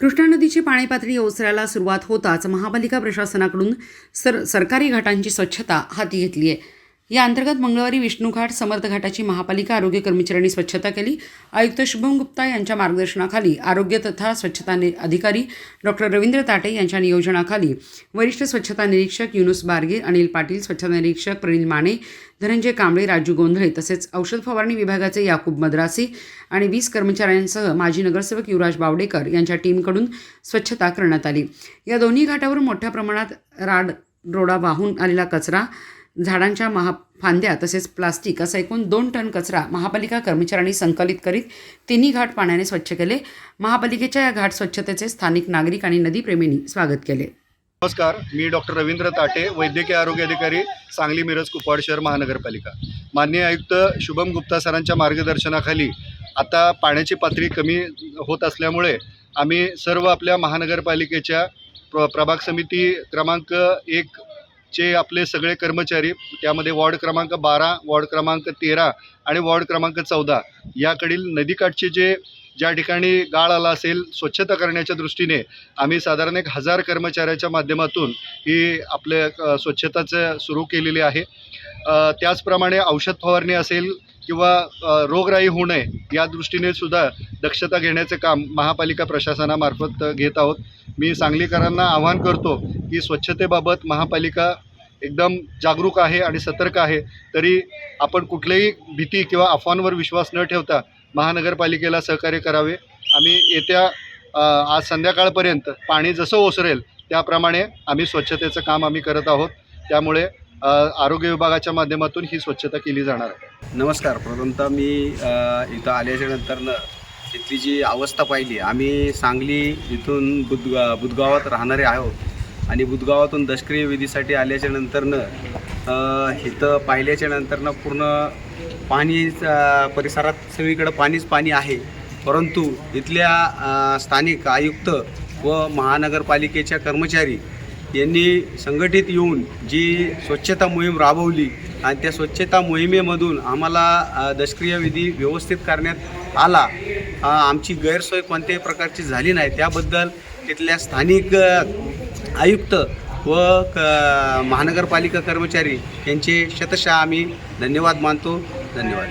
कृष्णा नदीची पाणी पातळी ओसरायला सुरुवात होताच महापालिका प्रशासनाकडून सर सरकारी घाटांची स्वच्छता हाती घेतली आहे. या अंतर्गत मंगळवारी विष्णूघाट समर्थ घाटाची महापालिका आरोग्य कर्मचाऱ्यांनी स्वच्छता केली. आयुक्त शुभम गुप्ता यांच्या मार्गदर्शनाखाली आरोग्य तथा स्वच्छता अधिकारी डॉक्टर रवींद्र ताटे यांच्या नियोजनाखाली वरिष्ठ स्वच्छता निरीक्षक युनुस बारगे अनिल पाटील स्वच्छता निरीक्षक प्रनिल माने धनंजय कांबळे राजू गोंधळे तसेच औषध फवारणी विभागाचे याकूब मद्रासी आणि वीस कर्मचाऱ्यांसह माजी नगरसेवक युवराज बावडेकर यांच्या टीमकडून स्वच्छता करण्यात आली. या दोन्ही घाटावर मोठ्या प्रमाणात राड रोडा वाहून आलेला कचरा झाडांच्या महा फांद्या तसेच प्लास्टिक असा एकूण दोन टन कचरा महापालिका कर्मचाऱ्यांनी संकलित करीत तिन्ही घाट पाण्याने स्वच्छ केले. महापालिकेच्या या घाट स्वच्छतेचे स्थानिक नागरिक आणि नदीप्रेमींनी स्वागत केले. नमस्कार मी डॉक्टर रवींद्र ताटे वैद्यकीय आरोग्य अधिकारी सांगली मिरज कुपवाड शहर महानगरपालिका. माननीय आयुक्त शुभम गुप्ता सरांच्या मार्गदर्शनाखाली आता पाण्याची पातळी कमी होत असल्यामुळे आम्ही सर्व आपल्या महानगरपालिकेच्या प्र प्रभाग समिती क्रमांक एक चे आपले सगळे कर्मचारी त्यामध्ये वॉर्ड क्रमांक बारा वॉर्ड क्रमांक तेरा आणि वॉर्ड क्रमांक चौदा याकडील नदीकाठचे जे ज्या ठिकाणी गाळ आला असेल स्वच्छता करण्याच्या दृष्टीने आम्ही साधारण एक हजार कर्मचाऱ्याच्या माध्यमातून ही आपले स्वच्छताचं सुरू केलेली आहे. त्याचप्रमाणे औषध फवारणी असेल किंवा रोगराई होऊ नये या दृष्टीने सुद्धा दक्षता घेण्याचे काम महापालिका प्रशासनामार्फत घेत आहोत. मी सांगलीकरांना आवाहन करतो की स्वच्छतेबाबत महापालिका एकदम जागरूक आहे आणि सतर्क आहे. तरी आपण कुठल्याही भीती किंवा अफवांवर विश्वास न ठेवता महानगरपालिकेला सहकार्य करावे. आम्ही येत्या आज संध्याकाळपर्यंत पाणी जसं ओसरेल त्याप्रमाणे आम्ही स्वच्छतेचं काम आम्ही करत आहोत. त्यामुळे आरोग्य विभागाच्या माध्यमातून ही स्वच्छता केली जाणार आहे. नमस्कार प्रथमतः मी इथं आल्याच्या नंतरनं जी अवस्था पाहिली आम्ही सांगली इथून बुद बुदगावात राहणारे आहोत आणि बुदगावातून दष्क्रिय विधीसाठी आल्याच्या नंतरनं इथं पाहिल्याच्या नंतरनं पूर्ण पाणी परिसरात सगळीकडं पाणीच पाणी आहे. परंतु इथल्या स्थानिक आयुक्त व महानगरपालिकेच्या कर्मचारी यांनी संघटित येऊन जी स्वच्छता मोहीम राबवली आणि त्या स्वच्छता मोहिमेमधून आम्हाला दष्क्रिय विधी व्यवस्थित करण्यात आला. आमची गैरसोय कोणत्याही प्रकारची झाली नाही. त्याबद्दल तिथल्या स्थानिक आयुक्त व क महानगरपालिका कर्मचारी यांचे शतशः आम्ही धन्यवाद मानतो. धन्यवाद.